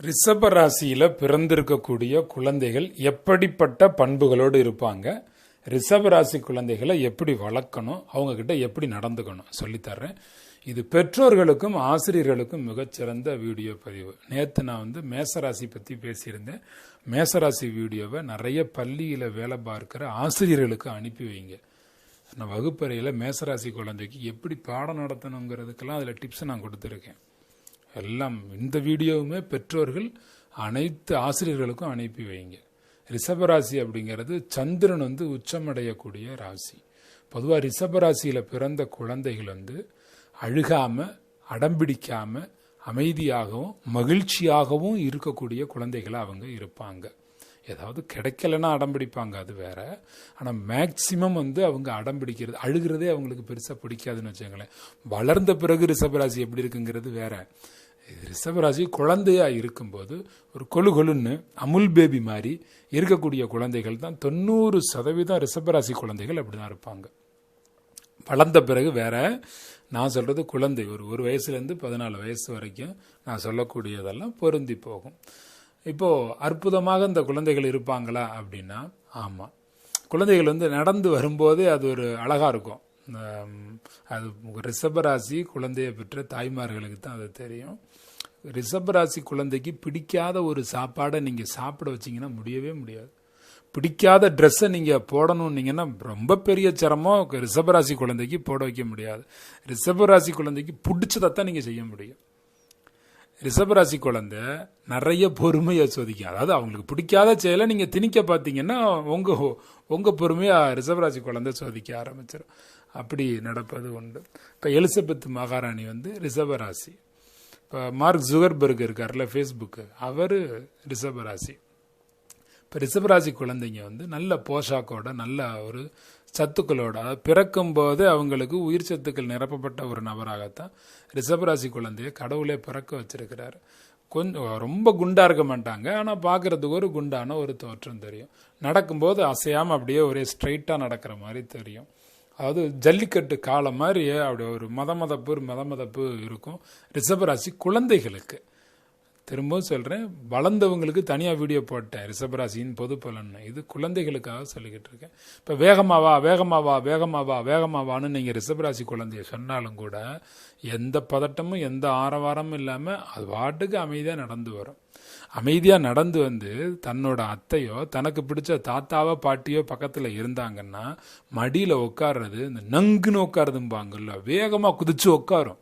ரிஷப ராசியில பிறந்திருக்கக்கூடிய குழந்தைகள் எப்படிப்பட்ட பண்புகளோடு இருப்பாங்க? ரிஷப ராசி குழந்தைகளை எப்படி வளர்க்கணும்? அவங்க கிட்ட எப்படி நடந்துக்கணும்? சொல்லித்தர்றேன். இது பெற்றோர்களுக்கும் ஆசிரியர்களுக்கும் மிகச்சிறந்த வீடியோ பதிவு. நேற்று நான் வந்து மேசராசி பற்றி பேசியிருந்தேன். மேசராசி வீடியோவை நிறைய பள்ளியில் வேலை பார்க்குற ஆசிரியர்களுக்கு அனுப்பி வைங்க. நான் வகுப்பறையில் மேசராசி குழந்தைக்கு எப்படி பாடம் நடத்தணுங்கிறதுக்கெல்லாம் அதில் டிப்ஸ் நான் கொடுத்துருக்கேன். எல்லாம் இந்த வீடியோவுமே பெற்றோர்கள் அனைத்து ஆசிரியர்களுக்கும் அனுப்பி வைங்க. ரிஷபராசி அப்படிங்கிறது சந்திரன் வந்து உச்சமடையக்கூடிய ராசி. பொதுவாக ரிஷபராசியில் பிறந்த குழந்தைகள் வந்து அழுகாமல் அடம்பிடிக்காமல் அமைதியாகவும் மகிழ்ச்சியாகவும் இருக்கக்கூடிய குழந்தைகளாக அவங்க இருப்பாங்க. ஏதாவது கிடைக்கலன்னா அடம்பிடிப்பாங்க அது வேற. ஆனால் மேக்சிமம் வந்து அவங்க அடம்பிடிக்கிறது அழுகிறதே அவங்களுக்கு பெருசாக பிடிக்காதுன்னு வச்சுக்கோங்களேன். வளர்ந்த பிறகு ரிஷபராசி எப்படி இருக்குங்கிறது வேற. ரிஷபராசி குழந்தையா இருக்கும்போது ஒரு கொலு கொலுன்னு அமுல் பேபி மாதிரி இருக்கக்கூடிய குழந்தைகள் தான் தொண்ணூறு சதவீதம் ரிஷபராசி குழந்தைகள் அப்படி தான் இருப்பாங்க. வளர்ந்த பிறகு வேற நான் சொல்றது குழந்தை ஒரு ஒரு வயசுலேருந்து பதினாலு வயசு வரைக்கும் நான் சொல்லக்கூடியதெல்லாம் பொருந்தி போகும். இப்போ அற்புதமாக இந்த குழந்தைகள் இருப்பாங்களா அப்படின்னா ஆமாம் குழந்தைகள் வந்து நடந்து வரும்போதே அது ஒரு அழகாக இருக்கும். அது ரிஷபராசி குழந்தையை பெற்ற தாய்மார்களுக்கு தான் அது தெரியும். ரிஷபராசி குழந்தைக்கு பிடிக்காத ஒரு சாப்பாடை நீங்கள் சாப்பிட வச்சிங்கன்னா முடியவே முடியாது. பிடிக்காத ட்ரெஸ்ஸை நீங்கள் போடணுன்னீங்கன்னா ரொம்ப பெரிய சிரமம் ரிஷபராசி குழந்தைக்கு போட வைக்க முடியாது. ரிஷபராசி குழந்தைக்கு பிடிச்சதைத்தான் நீங்கள் செய்ய முடியும். ரிஷபராசி குழந்தை நிறைய பொறுமையை சோதிக்கும். அதாவது அவங்களுக்கு பிடிக்காத செயலை நீங்கள் திணிக்க பார்த்தீங்கன்னா உங்கள் உங்கள் பொறுமையாக ரிஷபராசி குழந்தை சோதிக்க ஆரம்பிச்சிடும் அப்படி நடப்பது உண்டு. இப்போ எலிசபெத் மகாராணி வந்து ரிஷபராசி இப்போ மார்க் ஜுகர்பர்க் இருக்கார்ல ஃபேஸ்புக்கு அவர் ரிஷபராசி இப்போ ரிஷபராசி குழந்தைங்க வந்து நல்ல போஷாக்கோட நல்ல ஒரு சத்துக்களோட அதாவது பிறக்கும் போது அவங்களுக்கு உயிர் சத்துக்கள் நிரப்பப்பட்ட ஒரு நபராகத்தான் ரிஷபராசி குழந்தைய கடவுளே பிறக்க வச்சிருக்கிறாரு. கொஞ்சம் ரொம்ப குண்டாக இருக்க மாட்டாங்க. ஆனால் பார்க்குறதுக்கு ஒரு குண்டான ஒரு தோற்றம் தெரியும். நடக்கும்போது அசையாமல் அப்படியே ஒரே ஸ்ட்ரைட்டாக நடக்கிற மாதிரி தெரியும். அதாவது ஜல்லிக்கட்டு காலம் மாதிரி அப்படி ஒரு மத மதப்பு ஒரு மத மதப்பு இருக்கும். ரிஷபராசி குழந்தைகளுக்கு. திரும்பவும் சொல்கிறேன் வளர்ந்தவங்களுக்கு தனியாக வீடியோ போட்டேன் ரிஷபராசியின் பொது பலன் இது குழந்தைகளுக்காக சொல்லிக்கிட்டு இருக்கேன். இப்போ வேகமாவா வேகமாவா வேகமாவா வேகமாவான்னு நீங்கள் ரிஷபராசி குழந்தைய சொன்னாலும் கூட எந்த பதட்டமும் எந்த ஆரவாரமும் இல்லாமல் அது பாட்டுக்கு அமைதியாக நடந்து வரும். அமைதியாக நடந்து வந்து தன்னோட அத்தையோ தனக்கு பிடிச்ச தாத்தாவோ பாட்டியோ பக்கத்தில் இருந்தாங்கன்னா மடியில் உட்கார்றது இந்த நங்குன்னு உட்காருதும்பாங்கல்ல வேகமாக குதிச்சு உட்காரும்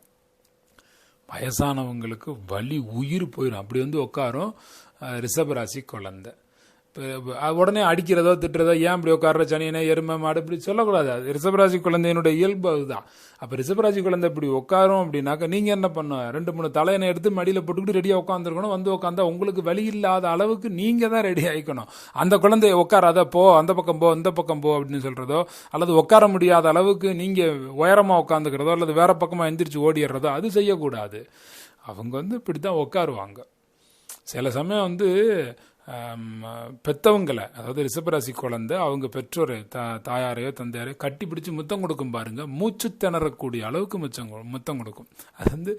வயசானவங்களுக்கு வலி உயிர் போயிடும் அப்படி வந்து உட்காரும் ரிஷபராசி குழந்தை. உடனே அடிக்கிறதோ திட்டுறதோ ஏன் இப்படி உட்கார்ற சனியனை எருமை மாடு இப்படி சொல்லக்கூடாது. அது ரிஷபராசி குழந்தையினுடைய இயல்பு அதுதான். அப்போ ரிஷபராசி குழந்தை இப்படி உட்காரும் அப்படின்னாக்க நீங்கள் என்ன பண்ணும் ரெண்டு மூணு தலையனை எடுத்து மடியில் போட்டுக்கிட்டு ரெடியாக உட்காந்துருக்கணும் வந்து உட்காந்தா உங்களுக்கு வழி இல்லாத அளவுக்கு நீங்கள் தான் ரெடி ஆகிக்கணும் அந்த குழந்தைய உட்காராத போ அந்த பக்கம் போ இந்த பக்கம் போ அப்படின்னு சொல்கிறதோ அல்லது உட்கார முடியாத அளவுக்கு நீங்கள் உயரமாக உட்காந்துக்கிறதோ அல்லது வேற பக்கமாக எந்திரிச்சு ஓடிடுறதோ அது செய்யக்கூடாது. அவங்க வந்து இப்படி தான் உட்காருவாங்க. சில சமயம் வந்து பெத்தவங்களை அதாவது ரிசபராசி குழந்தை அவங்க பெற்றோர் தா தாயாரையோ தந்தையாரையோ கட்டி பிடிச்சி முத்தம் கொடுக்கும் பாருங்க. மூச்சு திணறக்கூடிய அளவுக்கு முச்சம் முத்தம் கொடுக்கும். அது வந்து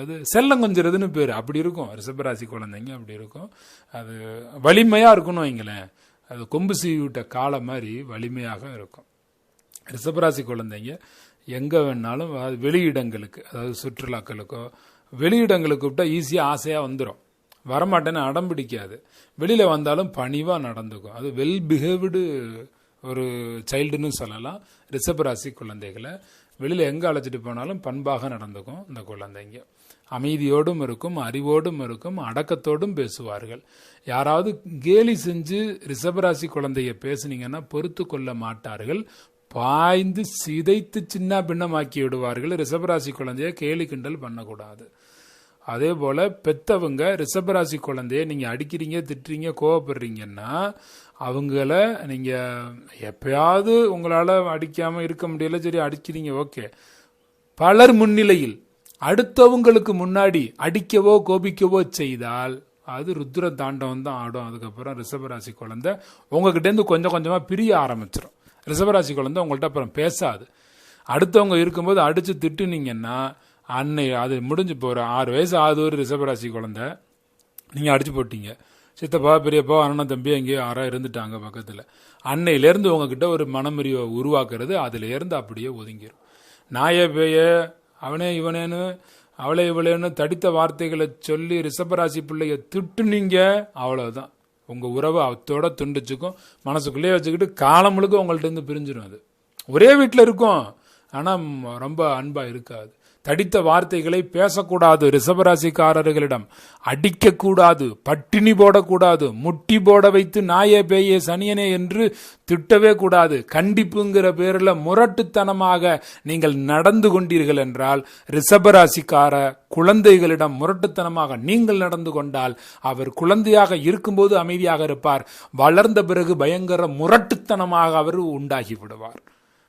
அது செல்லம் கொஞ்சிறதுன்னு பேர். அப்படி இருக்கும். ரிசபராசி குழந்தைங்க அப்படி இருக்கும். அது வலிமையாக இருக்கணும் வைங்களேன். அது கொம்பு சீவி விட்ட காலை மாதிரி வலிமையாக இருக்கும். ரிசபராசி குழந்தைங்க எங்கே வேணாலும் வெளியிடங்களுக்கு அதாவது சுற்றுலாக்களுக்கோ வெளியிடங்களுக்கு கூப்பிட்டா ஈஸியாக ஆசையாக வந்துடும் வரமாட்டேன்னு அடம் பிடிக்காது. வெளியில் வந்தாலும் பணிவாக நடந்துக்கும் அது வெல் பிஹேவ்டு ஒரு சைல்டுன்னு சொல்லலாம். ரிஷபராசி குழந்தைகளை. வெளியில் எங்கே அழைச்சிட்டு போனாலும் பண்பாக நடந்துக்கும் இந்த குழந்தைங்க. அமைதியோடும் இருக்கும் அறிவோடும் இருக்கும் அடக்கத்தோடும் பேசுவார்கள். யாராவது கேலி செஞ்சு ரிஷபராசி குழந்தைய பேசுனீங்கன்னா பொறுத்து கொள்ள மாட்டார்கள். பாய்ந்து சிதைத்து சின்ன பின்னமாக்கி விடுவார்கள். ரிஷபராசி குழந்தைய கேலி கிண்டல் பண்ணக்கூடாது. அதே போல பெத்தவங்க ரிஷபராசி குழந்தைய நீங்க அடிக்கிறீங்க திட்டுறீங்க கோவப்படுறீங்கன்னா அவங்கள நீங்க எப்பயாவது உங்களால அடிக்காம இருக்க முடியல சரி அடிக்கிறீங்க ஓகே. பலர் முன்னிலையில் அடுத்தவங்களுக்கு முன்னாடி அடிக்கவோ கோபிக்கவோ செய்தால் அது ருத்ர தாண்டவம் தான் ஆடும். அதுக்கப்புறம் ரிஷபராசி குழந்தை உங்ககிட்டேருந்து கொஞ்சம் கொஞ்சமாக பிரிய ஆரம்பிச்சிடும் ரிஷபராசி குழந்தை உங்கள்கிட்ட அப்புறம் பேசாது. அடுத்தவங்க இருக்கும்போது அடித்து திட்டுனீங்கன்னா அன்னை அது முடிஞ்சு போகிற ஆறு வயசு ஆகுது ஒரு ரிஷபராசி குழந்தை நீங்கள் அடிச்சு போட்டீங்க. சித்தப்பா பெரியப்பா அண்ணன் தம்பி எங்கேயோ யாராக இருந்துட்டாங்க பக்கத்தில். அன்னையிலேருந்து உங்ககிட்ட ஒரு மனமறிவை உருவாக்குறது அதுலேருந்து அப்படியே ஒதுங்கிடும் நாய பேய அவனே இவனேன்னு அவளை இவளேன்னு தடித்த வார்த்தைகளை சொல்லி ரிஷபராசி பிள்ளைய திட்டுனீங்க அவ்வளோதான் உங்கள் உறவை அத்தோட துண்டிச்சுக்கும். மனசுக்குள்ளேயே வச்சுக்கிட்டு காலம் முழுக்க உங்கள்ட்ட இருந்து பிரிஞ்சிடும் அது. ஒரே வீட்டில் இருக்கும் ஆனால் ரொம்ப அன்பாக இருக்காது. தடித்த வார்த்தைகளை பேசக்கூடாது ரிசபராசிக்காரர்களிடம் அடிக்கக்கூடாது பட்டினி போடக்கூடாது முட்டி போட வைத்து நாயே பேயே சனியனே என்று திட்டவே கூடாது. கண்டிப்புங்கிற பேரில் முரட்டுத்தனமாக நீங்கள் நடந்து கொண்டீர்கள் என்றால் ரிசபராசிக்கார குழந்தைகளிடம் முரட்டுத்தனமாக நீங்கள் நடந்து கொண்டால் அவர் குழந்தையாக இருக்கும்போது அமைதியாக இருப்பார். வளர்ந்த பிறகு பயங்கர முரட்டுத்தனமாக அவர் உண்டாகி விடுவார்.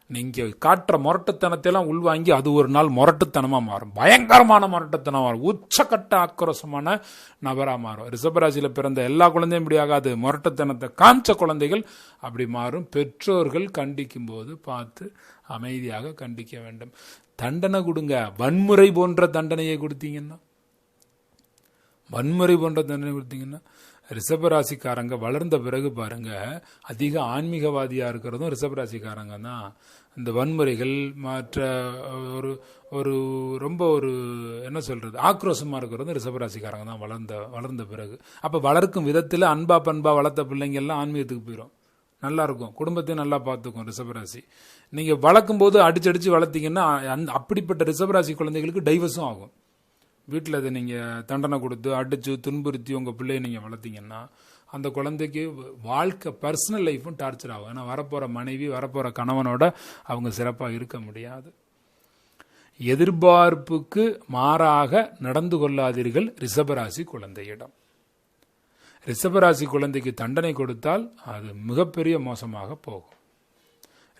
நீங்கள் காட்டுற முரட்டுத்தனத்தையெல்லாம் உள்வாங்கி அது ஒரு நாள் முரட்டுத்தனமாக மாறும். பயங்கரமான முரட்டுத்தனம் மாறும். உச்சக்கட்ட ஆக்ரோஷமான நபராக மாறும். ரிஷபராசியில பிறந்த எல்லா குழந்தையும் இப்படி ஆகாது. முரட்டுத்தனத்தை காமிச்ச குழந்தைகள் அப்படி மாறும். பெற்றோர்கள் கண்டிக்கும் போது பார்த்து அமைதியாக கண்டிக்க வேண்டும். தண்டனை கொடுங்க. வன்முறை போன்ற தண்டனையை கொடுத்தீங்கன்னா வன்முறை போன்ற தண்டனை கொடுத்தீங்கன்னா ரிஷபராசிக்காரங்க வளர்ந்த பிறகு பாருங்க அதிக ஆன்மீகவாதியா இருக்கிறதும் ரிஷபராசிக்காரங்க தான் இந்த வன்முறைகள் மற்ற ஒரு ஒரு ரொம்ப ஒரு என்ன சொல்றது ஆக்ரோஷமா இருக்கிறதும் ரிஷபராசிக்காரங்க தான் வளர்ந்த வளர்ந்த பிறகு. அப்ப வளர்க்கும் விதத்தில் அன்பா பண்பா வளர்த்த பிள்ளைங்கள்லாம் ஆன்மீகத்துக்கு போயிடும் நல்லா இருக்கும் குடும்பத்தையும் நல்லா பார்த்துக்கும் ரிஷபராசி. நீங்கள் வளர்க்கும் போது அடிச்சு அடிச்சு வளர்த்தீங்கன்னா அந் அப்படிப்பட்ட ரிஷபராசி குழந்தைகளுக்கு டைவர்ஸும் ஆகும். வீட்டில் அதை நீங்கள் தண்டனை கொடுத்து அடித்து துன்புறுத்தி உங்கள் பிள்ளைய நீங்கள் வளர்த்தீங்கன்னா அந்த குழந்தைக்கு வாழ்க்கை பர்சனல் லைஃப்பும் டார்ச்சர் ஆகும். ஏன்னா வரப்போகிற மனைவி வரப்போகிற கணவனோட அவங்க சிறப்பாக இருக்க முடியாது. எதிர்பார்ப்புக்கு மாறாக நடந்து கொள்ளாதீர்கள் ரிஷபராசி குழந்தையிடம். ரிஷபராசி குழந்தைக்கு தண்டனை கொடுத்தால் அது மிகப்பெரிய மோசமாக போகும்.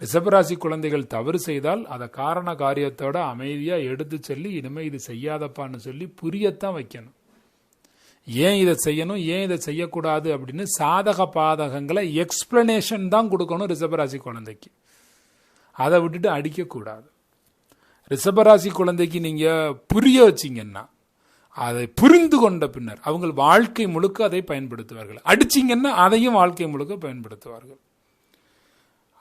ரிஷபராசி குழந்தைகள் தவறு செய்தால் அதை காரண காரியத்தோட அமைதியா எடுத்து சொல்லி இனிமே இது செய்யாதப்பான்னு சொல்லி புரியத்தான் வைக்கணும். ஏன் இதை செய்யணும்? ஏன் இதை செய்யக்கூடாது? அப்படின்னு சாதக பாதகங்களை எக்ஸ்பிளனேஷன் தான் கொடுக்கணும் ரிஷபராசி குழந்தைக்கு. அதை விட்டுட்டு அடிக்கக்கூடாது. ரிஷபராசி குழந்தைக்கு நீங்க புரிய வச்சிங்கன்னா அதை புரிந்து கொண்ட பின்னர் அவங்க வாழ்க்கை முழுக்க அதை பயன்படுத்துவார்கள். அடிச்சிங்கன்னா அதையும் வாழ்க்கை முழுக்க பயன்படுத்துவார்கள்.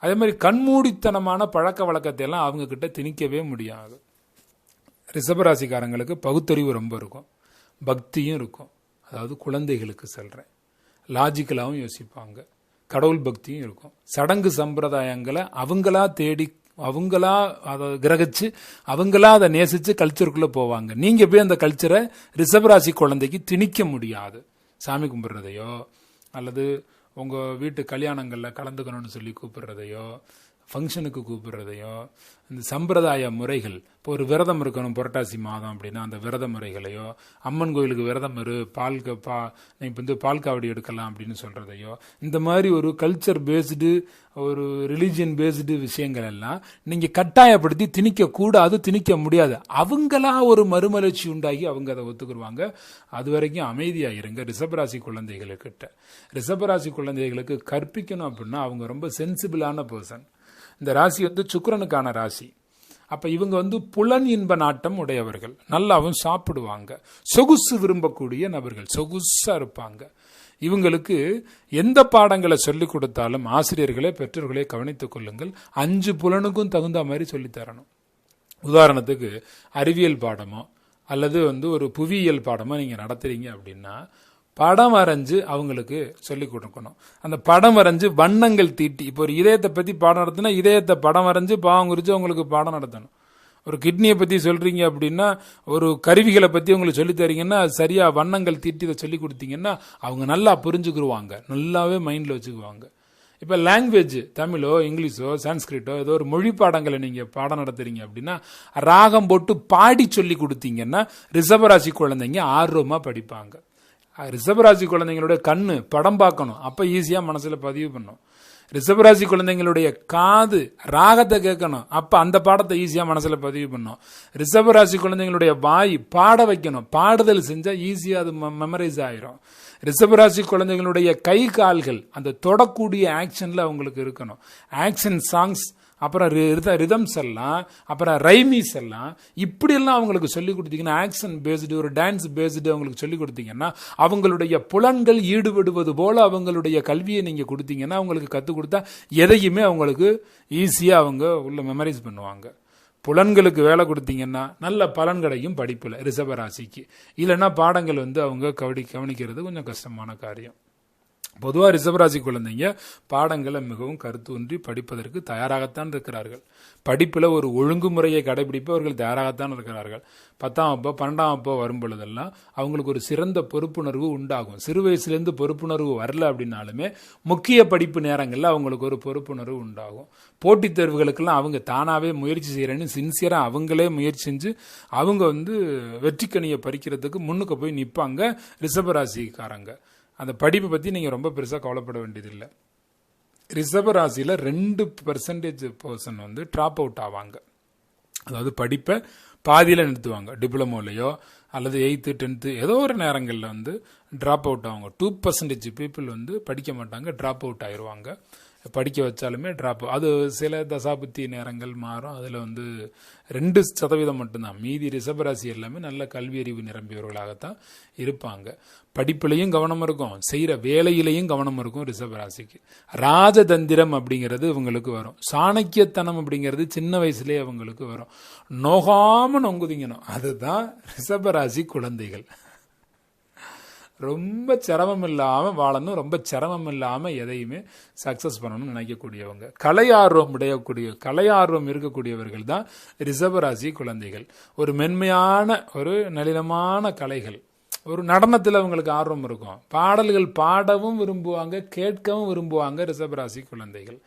அதே மாதிரி கண்மூடித்தனமான பழக்க வழக்கத்தை எல்லாம் அவங்க கிட்ட திணிக்கவே முடியாது. ரிஷபராசிக்காரங்களுக்கு பகுத்தறிவு ரொம்ப இருக்கும். பக்தியும் இருக்கும். அதாவது குழந்தைகளுக்கு சொல்கிறேன் லாஜிக்கலாகவும் யோசிப்பாங்க. கடவுள் பக்தியும் இருக்கும். சடங்கு சம்பிரதாயங்களை அவங்களா தேடி அவங்களா அதை கிரகிச்சு அவங்களா அதை நேசித்து கல்ச்சருக்குள்ளே போவாங்க. நீங்கள் போய் அந்த கல்ச்சரை ரிஷபராசி குழந்தைக்கு திணிக்க முடியாது. சாமி கும்பிட்றதையோ அல்லது உங்கள் வீட்டு கல்யாணங்களில் கலந்துக்கணும்னு சொல்லி கூப்பிடுறதையோ ஃபங்க்ஷனுக்கு கூப்பிடுறதையும் இந்த சம்பிரதாய முறைகள் இப்போ ஒரு விரதம் இருக்கணும் புரட்டாசி மாதம் அப்படின்னா அந்த விரத முறைகளையோ அம்மன் கோயிலுக்கு விரதம் இரு பால் க- பா நீ இப்போ வந்து பால் காவடி எடுக்கலாம் அப்படின்னு சொல்கிறதையோ இந்த மாதிரி ஒரு கல்ச்சர் பேஸ்டு ஒரு ரிலீஜியன் பேஸ்டு விஷயங்கள் எல்லாம் நீங்கள் கட்டாயப்படுத்தி திணிக்கக்கூடாது திணிக்க முடியாது. அவங்களா ஒரு மறுமலர்ச்சி உண்டாகி அவங்க அதை ஒத்துக்குருவாங்க. அது வரைக்கும் அமைதியாக இருங்க. ரிஷபராசி குழந்தைகளுக்கிட்ட. ரிஷபராசி குழந்தைகளுக்கு கற்பிக்கணும் அப்படின்னா அவங்க ரொம்ப சென்சிபிளான பர்சன் இந்த ராசி வந்து சுக்கரனுக்கான ராசி. அப்போ இவங்க வந்து புலன் இன்ப நாட்டம் உடையவர்கள். நல்லாவும் சாப்பிடுவாங்க. சொகுசு விரும்பக்கூடிய நபர்கள். சொகுசாக இருப்பாங்க. இவங்களுக்கு எந்த பாடங்களை சொல்லிக் கொடுத்தாலும் ஆசிரியர்களே பெற்றோர்களே கவனித்துக் கொள்ளுங்கள். அஞ்சு புலனுக்கும் தகுந்த மாதிரி சொல்லித் தரணும். உதாரணத்துக்கு அறிவியல் பாடமோ அல்லது வந்து ஒரு புவியியல் பாடமோ நீங்கள் நடத்துறீங்க அப்படின்னா படம் வரைஞ்சு அவங்களுக்கு சொல்லிக் கொடுக்கணும். அந்த படம் வரைஞ்சு வண்ணங்கள் தீட்டி இப்போ ஒரு இதயத்தை பத்தி பாடம் நடத்தினா இதயத்தை படம் வரைஞ்சு பாவம் குறித்து அவங்களுக்கு பாடம் நடத்தணும். ஒரு கிட்னியை பத்தி சொல்றீங்க அப்படின்னா ஒரு கருவிகளை பத்தி உங்களுக்கு சொல்லி தரீங்கன்னா அது சரியா வண்ணங்கள் தீட்டி இதை சொல்லி கொடுத்தீங்கன்னா அவங்க நல்லா புரிஞ்சுக்கிடுவாங்க நல்லாவே மைண்ட்ல வச்சுக்குவாங்க. இப்போ லாங்குவேஜ் தமிழோ இங்கிலீஷோ சான்ஸ்கிரிட்டோ ஏதோ ஒரு மொழி பாடங்களை நீங்கள் பாடம் நடத்துறீங்க அப்படின்னா ராகம் போட்டு பாடி சொல்லி கொடுத்தீங்கன்னா ரிசர்வராசி குழந்தைங்க ஆர்வமாக படிப்பாங்க. அஹ் குழந்தைங்களுடைய கண்ணு படம் பார்க்கணும். அப்போ ஈஸியாக மனசில் பதிவு பண்ணும். ரிஷபராசி குழந்தைங்களுடைய காது ராகத்தை கேட்கணும். அப்போ அந்த பாடத்தை ஈஸியாக மனசில் பதிவு பண்ணும். ரிஷபராசி குழந்தைங்களுடைய வாய் பாட வைக்கணும். பாடுதல் செஞ்சால் ஈஸியாக அது மெமரைஸ் ஆயிரும். ரிஷபராசி குழந்தைங்களுடைய கை கால்கள் அந்த தொடக்கூடிய ஆக்ஷனில் அவங்களுக்கு இருக்கணும். ஆக்ஷன் சாங்ஸ் அப்புறம் ரிதம்ஸ் எல்லாம் அப்புறம் ரைமிஸ் எல்லாம் இப்படியெல்லாம் அவங்களுக்கு சொல்லிக் கொடுத்தீங்கன்னா ஆக்ஷன் பேஸ்டு ஒரு டான்ஸ் பேஸ்டு அவங்களுக்கு சொல்லிக் கொடுத்தீங்கன்னா அவங்களுடைய புலன்கள் ஈடுபடுவது போல அவங்களுடைய கல்வியை நீங்கள் கொடுத்தீங்கன்னா அவங்களுக்கு கற்றுக் கொடுத்தா எதையுமே அவங்களுக்கு ஈஸியாக அவங்க உள்ள மெமரைஸ் பண்ணுவாங்க. புலன்களுக்கு வேலை கொடுத்தீங்கன்னா நல்ல பலன் கிடைக்கும் படிப்பில் ரிஷபராசிக்கு இல்லைன்னா பாடங்கள் வந்து அவங்க கவனி கவனிக்கிறது கொஞ்சம் கஷ்டமான காரியம். பொதுவாக ரிஷபராசி குழந்தைங்க பாடங்களை மிகவும் கருத்தூன்றி படிப்பதற்கு தயாராகத்தான் இருக்கிறார்கள். படிப்பில் ஒரு ஒழுங்குமுறையை கடைபிடிப்பவர்கள் தயாராகத்தான் இருக்கிறார்கள். பத்தாம் அப்போ பன்னெண்டாம் அப்போ வரும் பொழுதெல்லாம் அவங்களுக்கு ஒரு சிறந்த பொறுப்புணர்வு உண்டாகும். சிறு வயசுலேருந்து பொறுப்புணர்வு வரல அப்படின்னாலுமே முக்கிய படிப்பு நேரங்களில் அவங்களுக்கு ஒரு பொறுப்புணர்வு உண்டாகும். போட்டித் தேர்வுகளுக்கெல்லாம் அவங்க தானாகவே முயற்சி செய்கிறேன்னு சின்சியராக அவங்களே முயற்சி செஞ்சு அவங்க வந்து வெற்றிக்கனியை பறிக்கிறதுக்கு முன்னுக்கு போய் நிற்பாங்க ரிஷபராசிக்காரங்க அந்த படிப்பை பற்றி நீங்கள் ரொம்ப பெருசாக கவலைப்பட வேண்டியதில்லை. ரிசர்வ ராசியில் ரெண்டு பர்சன்டேஜ் பர்சன் வந்து ட்ராப் அவுட் ஆவாங்க. அதாவது படிப்பை பாதியில் நிறுத்துவாங்க. டிப்ளமோலையோ அல்லது எயித்து டென்த்து ஏதோ ஒரு நேரங்களில் வந்து ட்ராப் அவுட் ஆவாங்க. டூ பர்சன்டேஜ் பீப்புள் வந்து படிக்க மாட்டாங்க ட்ராப் அவுட் ஆயிடுவாங்க படிக்க வச்சாலுமே ட்ராப் அது சில தசாபுத்தி நேரங்கள் மாறும். அதில் வந்து ரெண்டு சதவீதம் மட்டும்தான். மீதி ரிஷபராசி எல்லாமே நல்ல கல்வி அறிவு நிரம்பியவர்களாகத்தான் இருப்பாங்க. படிப்புலையும் கவனம் இருக்கும். செய்கிற வேலையிலையும் கவனம் இருக்கும் ரிஷபராசிக்கு ராஜதந்திரம் அப்படிங்கிறது இவங்களுக்கு வரும். சாணக்கியத்தனம் அப்படிங்கிறது சின்ன வயசுலேயே அவங்களுக்கு வரும். நோகாம நொங்குதிங்கணும். அதுதான் ரிஷபராசி குழந்தைகள். ரொம்ப சிரமம் இல்லாமல் வாழணும் ரொம்ப சிரமம் இல்லாமல் எதையுமே சக்ஸஸ் பண்ணணும்னு நினைக்கக்கூடியவங்க. கலை ஆர்வம் உடையக்கூடிய கலை ஆர்வம் இருக்கக்கூடியவர்கள் தான் ரிசர்வராசி குழந்தைகள். ஒரு மென்மையான ஒரு நளினமான கலைகள். ஒரு நடனத்தில் அவங்களுக்கு ஆர்வம் இருக்கும். பாடல்கள் பாடவும் விரும்புவாங்க கேட்கவும் விரும்புவாங்க ரிஷபராசி குழந்தைகள்.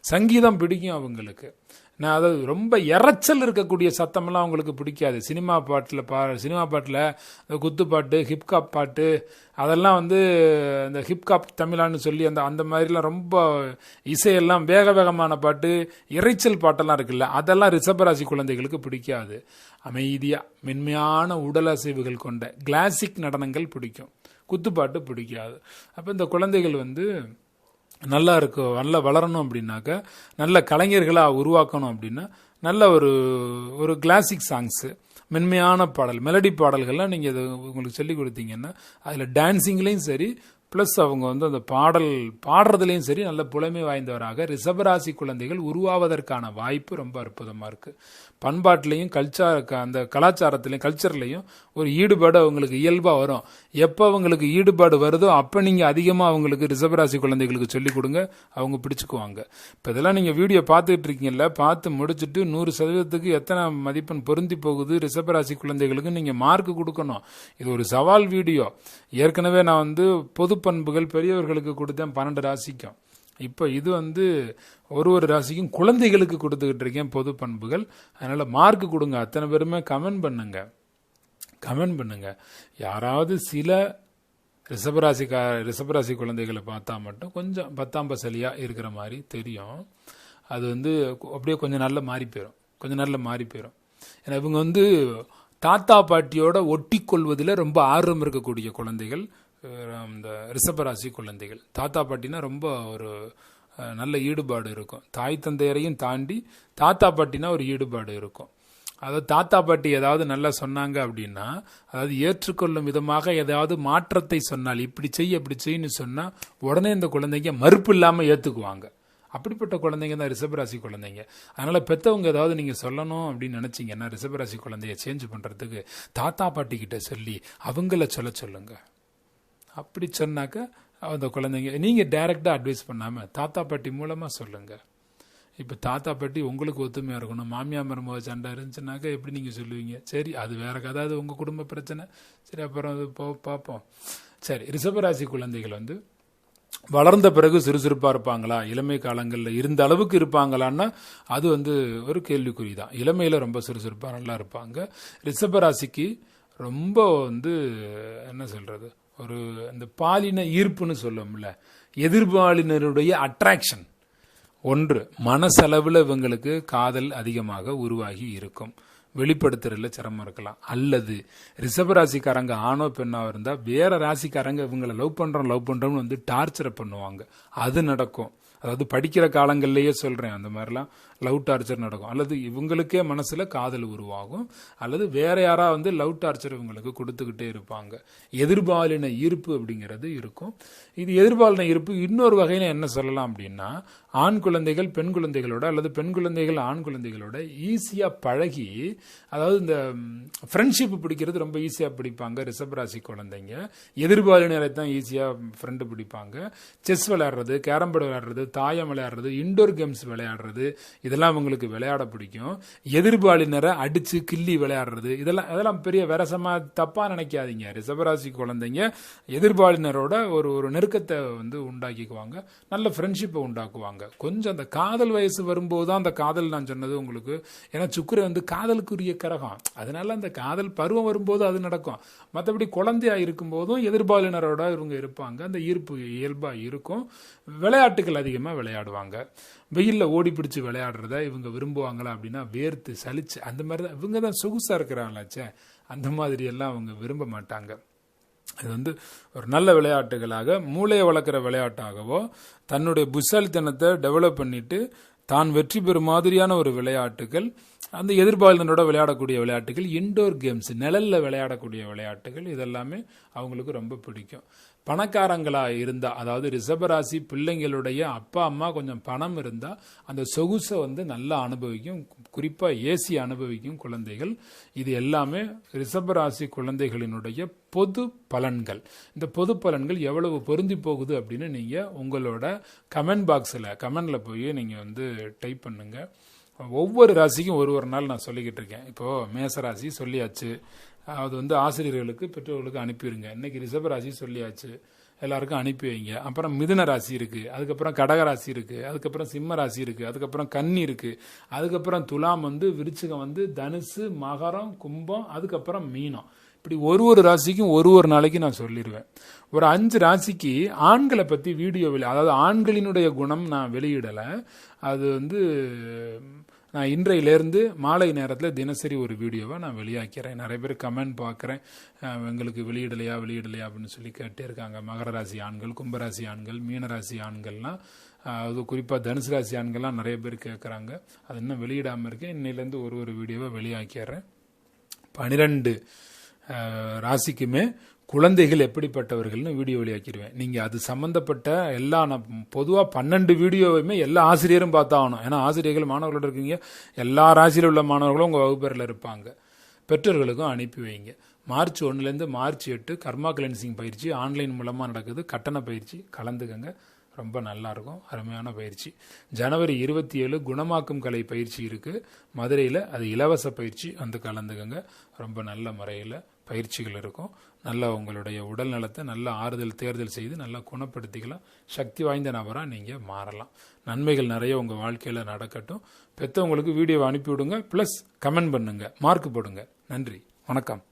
சங்கீதம் பிடிக்கும் அவங்களுக்கு. நான் அதாவது ரொம்ப இறைச்சல் இருக்கக்கூடிய சத்தமெல்லாம் அவங்களுக்கு பிடிக்காது. சினிமா பாட்டில் பா சினிமா பாட்டில் இந்த குத்து பாட்டு ஹிப்காப் பாட்டு அதெல்லாம் வந்து இந்த ஹிப்காப் தமிழான்னு சொல்லி அந்த அந்த மாதிரிலாம் ரொம்ப இசையெல்லாம் வேக வேகமான பாட்டு இறைச்சல் பாட்டெல்லாம் இருக்குல்ல அதெல்லாம் ரிஷபராசி குழந்தைகளுக்கு பிடிக்காது. அமைதியாக மென்மையான உடல் அசைவுகள் கொண்ட கிளாசிக் நடனங்கள் பிடிக்கும். குத்துப்பாட்டு பிடிக்காது. அப்போ இந்த குழந்தைகள் வந்து நல்லா இருக்கும் நல்லா வளரணும் அப்படின்னாக்கா நல்ல கலைஞர்களாக உருவாக்கணும் அப்படின்னா நல்ல ஒரு ஒரு கிளாசிக் சாங்ஸு மென்மையான பாடல் மெலடி பாடல்கள்லாம் நீங்கள் இது உங்களுக்கு சொல்லி கொடுத்தீங்கன்னா அதில் டான்ஸிங்லேயும் சரி ப்ளஸ் அவங்க வந்து அந்த பாடல் பாடுறதுலேயும் சரி நல்ல புலமை வாய்ந்தவராக ரிஷபராசி குழந்தைகள் உருவாவதற்கான வாய்ப்பு ரொம்ப அற்புதமாக இருக்குது பண்பாட்டிலையும் கல்ச்சார் அந்த கலாச்சாரத்திலையும் கல்ச்சர்லையும் ஒரு ஈடுபாடு அவங்களுக்கு இயல்பாக வரும். எப்போ அவங்களுக்கு ஈடுபாடு வருதோ அப்போ நீங்கள் அதிகமாக அவங்களுக்கு ரிஷபராசி குழந்தைகளுக்கு சொல்லிக் கொடுங்க. அவங்க பிடிச்சிக்குவாங்க. இப்போ இதெல்லாம் நீங்கள் வீடியோ பார்த்துட்டு இருக்கீங்கல்ல பார்த்து முடிச்சுட்டு நூறு சதவீதத்துக்கு எத்தனை மதிப்பெண் பொருந்தி போகுது ரிஷபராசி குழந்தைகளுக்கு நீங்கள் மார்க் கொடுக்கணும். இது ஒரு சவால் வீடியோ ஏற்கனவே நான் வந்து பொது பண்புகள் பெரியவர்களுக்கு கொடுத்தேன் பன்னெண்டு ராசிக்கும். இப்போ இது வந்து ஒரு ஒரு ராசிக்கும் குழந்தைகளுக்கு கொடுத்துக்கிட்டு இருக்கேன் பொது பண்புகள். அதனால் மார்க் கொடுங்க. அத்தனை பேருமே கமெண்ட் பண்ணுங்க. கமெண்ட் பண்ணுங்க. யாராவது சில ரிஷபராசிக்கா ரிஷபராசி குழந்தைகளை பார்த்தா மட்டும் கொஞ்சம் பத்தாம் பசலியாக இருக்கிற மாதிரி தெரியும். அது வந்து அப்படியே கொஞ்சம் நல்ல மாறி போயிடும் கொஞ்சம் நல்ல மாறி போயிடும் ஏன்னா இவங்க வந்து தாத்தா பாட்டியோட ஒட்டி கொள்வதில் ரொம்ப ஆர்வம் இருக்கக்கூடிய குழந்தைகள். இந்த ரிஷபராசி குழந்தைகள். தாத்தா பாட்டினா ரொம்ப ஒரு நல்ல ஈடுபாடு இருக்கும். தாய் தந்தையரையும் தாண்டி தாத்தா பாட்டினா ஒரு ஈடுபாடு இருக்கும். அதாவது தாத்தா பாட்டி ஏதாவது நல்லா சொன்னாங்க அப்படின்னா அதாவது ஏற்றுக்கொள்ளும் விதமாக ஏதாவது மாற்றத்தை சொன்னால் இப்படி செய் அப்படி செய்யன்னு சொன்னால் உடனே இந்த குழந்தைங்க மறுப்பு இல்லாமல் ஏற்றுக்குவாங்க அப்படிப்பட்ட குழந்தைங்க தான் ரிஷபராசி குழந்தைங்க. அதனால் பெற்றவங்க ஏதாவது நீங்கள் சொல்லணும் அப்படின்னு நினச்சிங்கன்னா ரிஷபராசி குழந்தைய சேஞ்ச் பண்ணுறதுக்கு தாத்தா பாட்டி கிட்ட சொல்லி அவங்கள சொல்ல சொல்லுங்கள் அப்படி சொன்னாக்க அந்த குழந்தைங்க நீங்கள் டைரெக்டாக அட்வைஸ் பண்ணாமல் தாத்தா பாட்டி மூலமாக சொல்லுங்கள் இப்போ தாத்தா பாட்டி உங்களுக்கு ஒத்துமையாக இருக்கணும் மாமியார் மருமக சண்டை இருந்துச்சுனாக்கா எப்படி நீங்கள் சொல்லுவீங்க? சரி அது வேற கதை அது உங்கள் குடும்ப பிரச்சனை. சரி அப்புறம் அது போ பார்ப்போம் சரி ரிஷபராசி குழந்தைகள் வந்து வளர்ந்த பிறகு சுறுசுறுப்பாக இருப்பாங்களா? இளமை காலங்களில் இருந்த அளவுக்கு இருப்பாங்களான்னா அது வந்து ஒரு கேள்விக்குறி தான் இளமையில் ரொம்ப சுறுசுறுப்பாக நல்லா இருப்பாங்க. ரிஷபராசிக்கு ரொம்ப வந்து என்ன சொல்கிறது ஒரு அந்த பாலின ஈர்ப்புன்னு சொல்லுவோம்ல எதிர்பாலினருடைய அட்ராக்ஷன் ஒன்று மனசளவில் இவங்களுக்கு காதல் அதிகமாக உருவாகி இருக்கும். வெளிப்படுத்துறதுல சிரமம் இருக்கலாம். அல்லது ரிஷபராசிக்காரங்க ஆணோ பெண்ணாக இருந்தால் வேற ராசிக்காரங்க இவங்களை லவ் பண்ணுறோம் லவ் பண்ணுறோம்னு வந்து டார்ச்சரை பண்ணுவாங்க. அது நடக்கும். அதாவது படிக்கிற காலங்கள்லேயே சொல்கிறேன் அந்த மாதிரிலாம் லவ் டார்ச்சர் நடக்கும். அல்லது இவங்களுக்கே மனசில் காதல் உருவாகும். அல்லது வேற யாரா வந்து லவ் டார்ச்சர் இவங்களுக்கு கொடுத்துக்கிட்டே இருப்பாங்க. எதிர்பாலின ஈர்ப்பு அப்படிங்கிறது இருக்கும். இது எதிர்பாலின ஈர்ப்பு. இன்னொரு வகையில் என்ன சொல்லலாம் அப்படின்னா ஆண் குழந்தைகள் பெண் குழந்தைகளோட அல்லது பெண் குழந்தைகள் ஆண் குழந்தைகளோட ஈஸியாக பழகி அதாவது இந்த ஃப்ரெண்ட்ஷிப் பிடிக்கிறது ரொம்ப ஈஸியாக பிடிப்பாங்க. ரிஷபராசி குழந்தைங்க. எதிர்பாலினரை தான் ஈஸியாக ஃப்ரெண்டு பிடிப்பாங்க. செஸ் விளையாடுறது கேரம் போர்டு விளையாடுறது தாயம் விளையாடுறது இண்டோர் கேம்ஸ் விளையாடுறது இதெல்லாம் அவங்களுக்கு விளையாட பிடிக்கும். எதிர்பாலினரை அடித்து கிள்ளி விளையாடுறது இதெல்லாம் அதெல்லாம் பெரிய விரசமாக தப்பாக நினைக்காதீங்க. ரிஷபராசி குழந்தைங்க எதிர்பாலினரோட ஒரு ஒரு நெருக்கத்தை வந்து உண்டாக்கிக்குவாங்க. நல்ல ஃப்ரெண்ட்ஷிப்பை உண்டாக்குவாங்க. கொஞ்சம் அந்த காதல் வயசு வரும்போது தான் அந்த காதல் நான் சொன்னது உங்களுக்கு. ஏன்னா சுக்கரை வந்து காதலுக்குரிய கிரகம். அதனால அந்த காதல் பருவம் வரும்போது அது நடக்கும். மற்றபடி குழந்தையா இருக்கும்போதும் எதிர்பாலினரோட இவங்க இருப்பாங்க. அந்த ஈர்ப்பு இயல்பா இருக்கும். விளையாட்டுகள் அதிகமாக விளையாடுவாங்க. வெயில்ல ஓடி பிடிச்சு விளையாடுறத இவங்க விரும்புவாங்களா அப்படின்னா வேர்த்து சலிச்சு அந்த மாதிரி தான் இவங்க தான் சொகுசா இருக்கிறாங்களாச்சே. அந்த மாதிரி எல்லாம் அவங்க விரும்ப மாட்டாங்க. இது வந்து ஒரு நல்ல விளையாட்டுகளாக மூளையை வளர்க்குற விளையாட்டாகவோ தன்னுடைய புத்தாலித்தனத்தை டெவலப் பண்ணிட்டு தான் வெற்றி பெறும் மாதிரியான ஒரு விளையாட்டுகள் அந்த எதிர்பாலினரோட விளையாடக்கூடிய விளையாட்டுகள் இன்டோர் கேம்ஸ் நிழலில் விளையாடக்கூடிய விளையாட்டுகள் இதெல்லாமே அவங்களுக்கு ரொம்ப பிடிக்கும். பணக்காரங்களா இருந்தா அதாவது ரிஷபராசி பிள்ளைங்களுடைய அப்பா அம்மா கொஞ்சம் பணம் இருந்தா அந்த சொகுசை வந்து நல்லா அனுபவிக்கும் குறிப்பா ஏசி அனுபவிக்கும் குழந்தைகள். இது எல்லாமே ரிஷபராசி குழந்தைகளினுடைய பொது பலன்கள். இந்த பொது பலன்கள் எவ்வளவு பொருந்தி போகுது அப்படின்னு நீங்க உங்களோட கமெண்ட் பாக்ஸில் கமெண்ட்ல போய் நீங்க வந்து டைப் பண்ணுங்க. ஒவ்வொரு ராசிக்கும் ஒரு ஒரு நாள் நான் சொல்லிக்கிட்டு இருக்கேன். இப்போ மேசராசி சொல்லியாச்சு. அது வந்து ஆசிரியர்களுக்கு பெற்றோர்களுக்கு அனுப்பிடுங்க இன்னைக்கு ரிஷபராசி சொல்லியாச்சு. எல்லாருக்கும் அனுப்பி வைங்க. அப்புறம் மிதுன ராசி இருக்குது அதுக்கப்புறம் கடக ராசி இருக்குது அதுக்கப்புறம் சிம்ம ராசி இருக்குது அதுக்கப்புறம் கன்னி இருக்குது அதுக்கப்புறம் துலாம் வந்து விருச்சிகம் வந்து தனுசு மகரம் கும்பம் அதுக்கப்புறம் மீனம். இப்படி ஒரு ஒரு ராசிக்கும் ஒரு ஒரு நாளைக்கு நான் சொல்லிடுவேன் ஒரு அஞ்சு ராசிக்கு ஆண்களை பற்றி வீடியோ வெளி அதாவது ஆண்களினுடைய குணம் நான் வெளியிடலை. அது வந்து நான் இன்றையிலேருந்து மாலை நேரத்தில் தினசரி ஒரு வீடியோவை நான் வெளியாக்கிறேன். நிறைய பேர் கமெண்ட் பார்க்குறேன். எங்களுக்கு வெளியிடலையா வெளியிடலையா அப்படின்னு சொல்லி கேட்டே இருக்காங்க. மகர ராசி ஆண்கள் கும்பராசி ஆண்கள் மீனராசி ஆண்கள்லாம் அது குறிப்பாக தனுசு ராசி ஆண்கள்லாம் நிறைய பேர் கேட்குறாங்க அது இன்னும் வெளியிடாமல் இருக்கேன். இன்னையிலேருந்து ஒரு ஒரு வீடியோவை வெளியாக்கிறேன். பனிரெண்டு ராசிக்குமே குழந்தைகள் எப்படிப்பட்டவர்கள்னு வீடியோ வெளியாக்கிடுவேன். நீங்கள் அது சம்மந்தப்பட்ட எல்லா நான் பொதுவாக பன்னெண்டு வீடியோவையுமே எல்லா ஆசிரியரும் பார்த்தாகணும் ஏன்னா ஆசிரியர்கள் மாணவர்களோட இருக்கீங்க. எல்லா ராசியில் உள்ள மாணவர்களும் உங்கள் வகுப்பறையில் இருப்பாங்க. பெற்றோர்களுக்கும் அனுப்பி வைங்க. மார்ச் ஒன்றுலேருந்து மார்ச் எட்டு கர்மா கிளென்சிங் பயிற்சி ஆன்லைன் மூலமாக நடக்குது. கட்டண பயிற்சி கலந்துக்கங்க. ரொம்ப நல்லா இருக்கும் அருமையான பயிற்சி. ஜனவரி இருபத்தி ஏழு குணமாக்கும் கலை பயிற்சி இருக்கு. மதுரையில் அது இலவச பயிற்சி. வந்து கலந்துக்கங்க. ரொம்ப நல்ல முறையில் பயிற்சிகள் இருக்கும். நல்ல உங்களுடைய உடல் நலத்தை நல்ல ஆறுதல் தேர்தல் செய்து நல்லா குணப்படுத்திக்கலாம். சக்தி வாய்ந்த நபராக நீங்கள் மாறலாம். நன்மைகள் நிறைய உங்கள் வாழ்க்கையில் நடக்கட்டும். பெற்றவங்களுக்கு வீடியோவை அனுப்பிவிடுங்க. ப்ளஸ் கமெண்ட் பண்ணுங்கள் மார்க் போடுங்க. நன்றி. வணக்கம்.